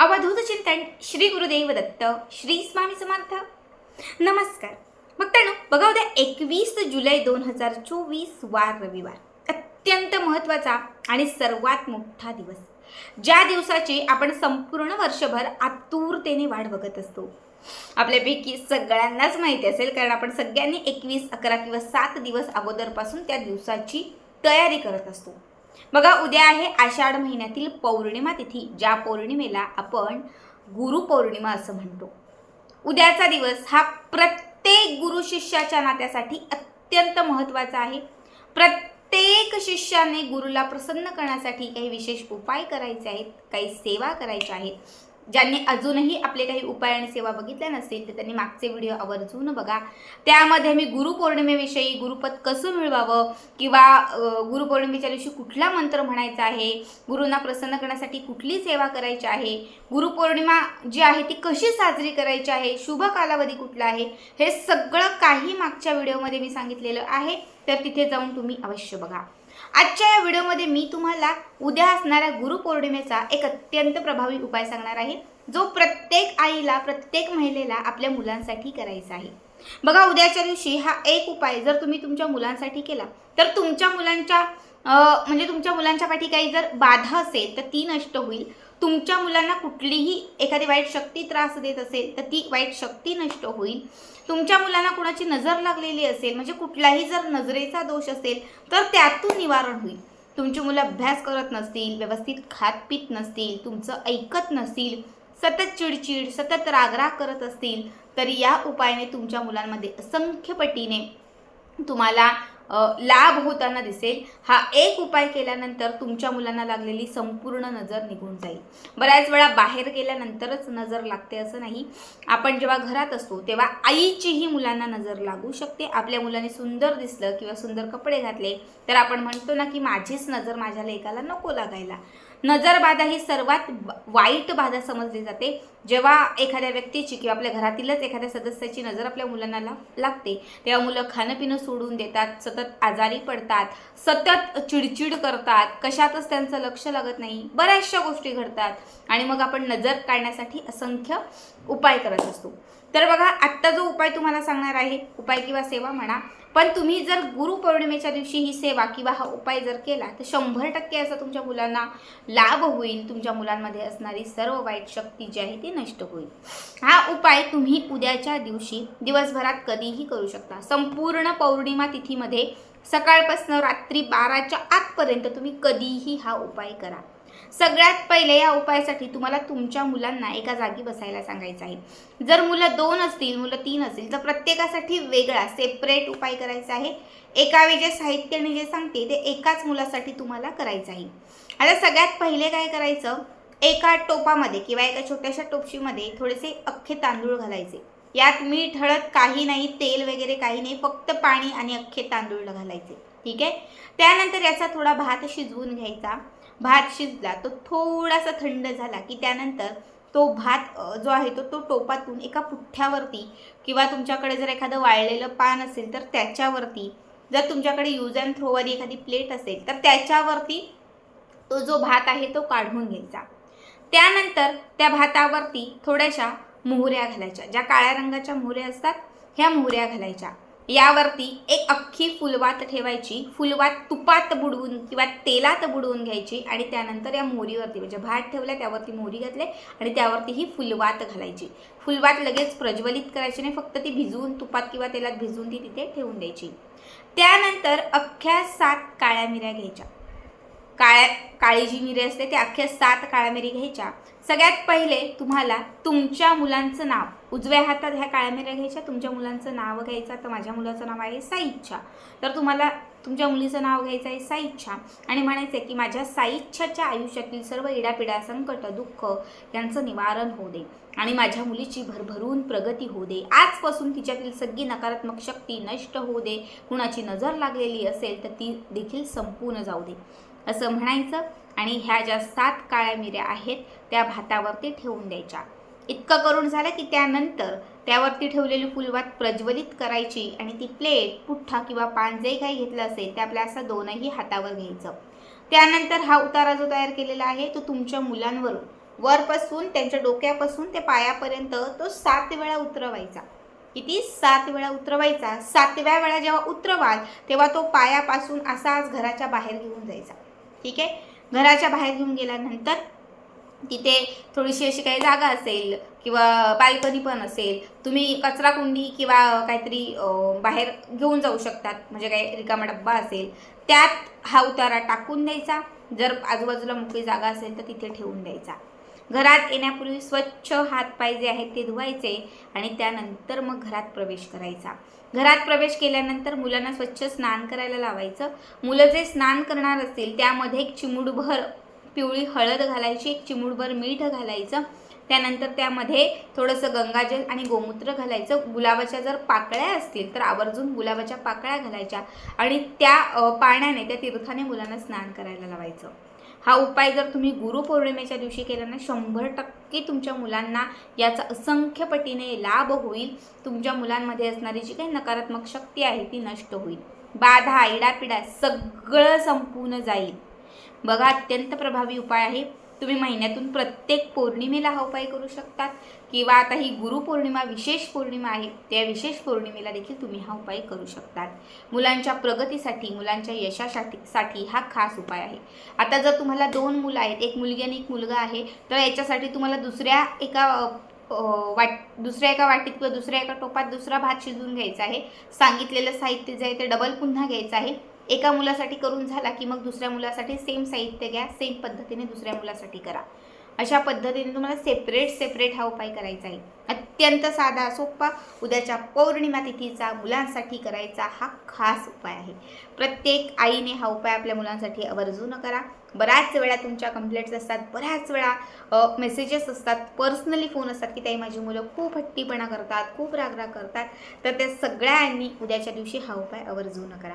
अवधूत चिंतन श्री गुरुदेव दत्त श्री स्वामी समर्थ. नमस्कार. मित्रांनो बघा उद्या एकवीस जुलै दोन हजार चोवीस वार रविवार. अत्यंत महत्त्वाचा आणि सर्वात मोठा दिवस. ज्या दिवसाची आपण संपूर्ण वर्षभर आतुरतेने वाट बघत असतो. आपल्यापैकी सगळ्यांनाच माहिती असेल कारण आपण सगळ्यांनी एकवीस अकरा किंवा सात दिवस अगोदरपासून त्या दिवसाची तयारी करत असतो. बघा उद्या आहे आषाढ महिन्यातील पौर्णिमा तिथी ज्या पौर्णिमेला आपण गुरुपौर्णिमा असं म्हणतो. उद्याचा दिवस हा प्रत्येक गुरु शिष्याच्या नात्यासाठी अत्यंत महत्त्वाचा आहे. प्रत्येक शिष्याने गुरुला प्रसन्न करण्यासाठी काही विशेष उपाय करायचे आहेत काही सेवा करायच्या आहेत. ज्यांनी अजूनही आपले काही उपाय आणि सेवा बघितल्या नसतील तर त्यांनी मागचे व्हिडिओ आवर्जून बघा. त्यामध्ये मी गुरुपौर्णिमेविषयी गुरुपद कसं मिळवावं किंवा गुरुपौर्णिमेच्या दिवशी कुठला मंत्र म्हणायचा आहे गुरूंना प्रसन्न करण्यासाठी कुठली सेवा करायची आहे गुरुपौर्णिमा जी आहे ती कशी साजरी करायची आहे शुभ कालावधी कुठला आहे हे सगळं काही मागच्या व्हिडिओमध्ये मी सांगितलेलं आहे. तर तिथे जाऊन तुम्ही अवश्य बघा. आजच्या या व्हिडिओमध्ये मी तुम्हाला उद्या असणाऱ्या गुरुपौर्णिमेचा एक अत्यंत प्रभावी उपाय सांगणार आहे जो प्रत्येक आईला प्रत्येक महिलेला आपल्या मुलांसाठी करायचा आहे. बघा उद्याच्या दिवशी हा एक उपाय जर तुम्ही तुमच्या मुलांसाठी केला तर तुमच्या मुलांच्या म्हणजे तुमच्या मुलांच्या पाठी काही जर बाधा असेल तर ती नष्ट होईल. तुमच्या मुलांना कुठलीही एखादी वाईट शक्ती त्रास देत असेल तर ती वाईट शक्ती नष्ट होईल. तुमच्या मुलांना कुणाची नजर लागलेली असेल म्हणजे कुठलाही जर नजरेचा दोष असेल तर त्यातून निवारण होईल. तुमची मुलं अभ्यास करत नसतील व्यवस्थित खात पित नसतील तुमचं ऐकत नसतील सतत चिडचिड सतत रागराग करत असतील तर या उपायाने तुमच्या मुलांमध्ये असंख्य पटीने तुम्हाला लाभ होताना दिसेल. हा एक उपाय केल्यानंतर तुमच्या मुलांना लागलेली संपूर्ण नजर निघून जाईल. बऱ्याच वेळा बाहेर गेल्यानंतरच नजर लागते असं नाही. आपण जेव्हा घरात असतो तेव्हा आईचीही मुलांना नजर लागू शकते. आपल्या मुलांनी सुंदर दिसलं किंवा सुंदर कपडे घातले तर आपण म्हणतो ना की माझीच नजर माझ्या लेकाला नको लागायला. नजरबाधा ही सर्वात वाईट बाधा समजली जाते. जेव्हा एखाद्या व्यक्तीची किंवा आपल्या घरातीलच एखाद्या सदस्याची नजर आपल्या मुलांना ला- लागते तेव्हा मुलं खाणं पिणं सोडून देतात सतत आजारी पडतात सतत चिडचिड करतात. कशातच त्यांचं लक्ष लागत नाही. बऱ्याचशा गोष्टी घडतात. आणि मग आपण नजर काढण्यासाठी असंख्य उपाय करत असतो. तर बघा आत्ता जो उपाय तुम्हाला सांगणार आहे उपाय किंवा सेवा म्हणा. पण तुम्ही जर गुरुपौर्णिमेच्या दिवशी ही सेवा किंवा हा उपाय जर केला तर शंभर टक्के असा तुमच्या मुलांना लाभ होईल. तुमच्या मुलांमध्ये असणारी सर्व वाईट शक्ती जी आहे ती नष्ट होईल. हा उपाय तुम्ही उद्याच्या दिवशी दिवसभरात कधीही करू शकता. संपूर्ण पौर्णिमा तिथीमध्ये सकाळपासून रात्री बाराच्या आतपर्यंत तुम्ही कधीही हा उपाय करा. सगळ्यात पहिले या उपायासाठी तुम्हाला तुमच्या मुलांना एका जागी बसायला सांगायचं आहे. जर मुलं दोन असतील मुलं तीन असतील तर प्रत्येकासाठी वेगळा सेपरेट उपाय करायचा आहे. एका जे साहित्य मी जे सांगते ते एकाच मुलासाठी तुम्हाला करायचं आहे. आता सगळ्यात पहिले काय करायचं? एका टोपामध्ये किंवा एका छोट्याशा टोपशीमध्ये थोडेसे अख्खे तांदूळ घालायचे. यात मीठ हळद काही नाही तेल वगैरे काही नाही फक्त पाणी आणि अख्खे तांदूळ घालायचे. ठीक आहे? त्यानंतर याचा थोडा भात शिजवून घ्यायचा. भात शिजला तो थोडासा थंड झाला की त्यानंतर तो भात जो आहे तो तो टोपातून एका पुठ्ठ्यावरती किंवा तुमच्याकडे जर एखादं वाळलेलं पान असेल तर त्याच्यावरती जर तुमच्याकडे यूज अँड थ्रोवाली एखादी प्लेट असेल तर त्याच्यावरती तो जो भात आहे तो काढून घ्यायचा. त्यानंतर त्या भातावरती थोड्याशा मोहऱ्या घालायच्या ज्या काळ्या रंगाच्या मोहऱ्या असतात ह्या मोहऱ्या घालायच्या. यावरती एक अख्खी फुलवात ठेवायची. फुलवात तुपात बुडवून किंवा तेलात बुडवून घ्यायची आणि त्यानंतर या मोहरीवरती म्हणजे भात ठेवला त्यावरती मोहरी घातले आणि त्यावरती ही फुलवात घालायची. फुलवात लगेच प्रज्वलित करायची नाही फक्त ती भिजवून तुपात किंवा तेलात भिजवून ती तिथे ठेवून द्यायची. त्यानंतर अख्ख्या सात काळ्या मिऱ्या घ्यायच्या. काळ्या काळी जी मिरी असते ते अख्ख्या सात काळ्या मिरी घ्यायच्या. सगळ्यात पहिले तुम्हाला तुमच्या मुलांचं नाव उजव्या हातात ह्या काळ्या मिऱ्या घ्यायच्या तुमच्या मुलांचं नाव घ्यायचं तर माझ्या मुलाचं नाव आहे साईच्छा. तर तुम्हाला तुमच्या मुलीचं नाव घ्यायचं आहे साईच्छा. आणि म्हणायचं आहे की माझ्या साईच्छाच्या आयुष्यातील सर्व इडापिडा संकट दुःख यांचं निवारण होऊ दे. आणि माझ्या मुलीची भरभरून प्रगती होऊ दे. आजपासून तिच्यातील सगळी नकारात्मक शक्ती नष्ट होऊ दे. कुणाची नजर लागलेली असेल तर ती देखील संपूर्ण जाऊ दे. असं म्हणायचं. आणि ह्या ज्या सात काळ्या मिऱ्या आहेत त्या भातावरती ठेवून द्यायच्या. इतकं करून झालं की त्यानंतर त्यावरती ठेवलेली फुलवात प्रज्वलित करायची आणि ती प्लेट पुठ्ठा किंवा पान जे काही घेतलं असेल ते आपल्या असं दोनही हातावर घ्यायचं. त्यानंतर हा उतारा जो तयार केलेला आहे तो तुमच्या मुलांवर वरपासून त्यांच्या डोक्यापासून ते पायापर्यंत तो सात वेळा उतरवायचा. किती? सात वेळा उतरवायचा. सातव्या वेळा जेव्हा उतरवाल तेव्हा तो पायापासून असाच घराच्या बाहेर घेऊन जायचा. ठीक आहे? घराच्या बाहेर घेऊन गेल्यानंतर तिथे थोडीशी अशी काही जागा असेल किंवा बाल्कनी पण असेल तुम्ही कचरा कुंडी किंवा काहीतरी बाहेर घेऊन जाऊ शकतात. म्हणजे काही रिकामा डब्बा असेल. त्यात हा उतारा टाकून द्यायचा. जर आजूबाजूला मोकळी जागा असेल तर तिथे ठेवून द्यायचा. घरात येण्यापूर्वी स्वच्छ हातपाय जे आहेत ते धुवायचे आणि त्यानंतर मग घरात प्रवेश करायचा. घरात प्रवेश केल्यानंतर मुलांना स्वच्छ स्नान करायला लावायचं. मुलं जे स्नान करणार असतील त्यामध्ये एक चिमुडभर पिवळी हळद घालायची एक चिमूटभर मीठ घालायचं. त्यानंतर त्यामध्ये थोडंसं गंगाजल आणि गोमूत्र घालायचं. गुलाबाच्या जर पाकळ्या असतील तर आवर्जून गुलाबाच्या पाकळ्या घालायच्या आणि त्या पाण्याने त्या तीर्थाने मुलांना स्नान करायला लावायचं. हा उपाय जर तुम्ही गुरुपौर्णिमेच्या दिवशी केला ना शंभर टक्के तुमच्या मुलांना याचा असंख्य पटीने लाभ होईल. तुमच्या मुलांमध्ये असणारी जी काही नकारात्मक शक्ती आहे ती नष्ट होईल. बाधा इडापिडा सगळं संपून जाईल. बघा अत्यंत प्रभावी उपाय आहे. तुम्ही महिन्यातून प्रत्येक पौर्णिमेला हा उपाय करू शकतात. किंवा आता ही गुरुपौर्णिमा विशेष पौर्णिमा आहे त्या विशेष पौर्णिमेला देखील तुम्ही हा उपाय करू शकतात. मुलांच्या प्रगतीसाठी मुलांच्या यशासाठी साठी हा खास उपाय आहे. आता जर तुम्हाला दोन मुलं आहेत एक मुलगी आणि एक मुलगा आहे तर याच्यासाठी तुम्हाला दुसऱ्या एका वाट दुसऱ्या एका वाटीत किंवा दुसऱ्या एका टोपात दुसरा भात शिजवून घ्यायचा आहे. सांगितलेलं साहित्य जे आहे ते डबल पुन्हा घ्यायचं आहे. एका मुलासाठी करून झाला की मग दुसऱ्या मुलासाठी सेम साहित्य घ्या सेम पद्धतीने दुसऱ्या मुलासाठी करा. अशा पद्धतीने तुम्हाला सेपरेट सेपरेट हा उपाय करायचा आहे. अत्यंत साधा सोपा. उद्याच्या पौर्णिमा तिथीचा मुलांसाठी करायचा हा खास उपाय आहे. प्रत्येक आईने हा उपाय आपल्या मुलांसाठी आवर्जून करा. बऱ्याच वेळा तुमच्या कंप्लेंट्स असतात बऱ्याच वेळा मेसेजेस असतात पर्सनली फोन असतात की ताई माझी मुलं खूप हट्टीपणा करतात खूप रागराग करतात. तर त्या सगळ्यांनी उद्याच्या दिवशी हा उपाय आवर्जून करा.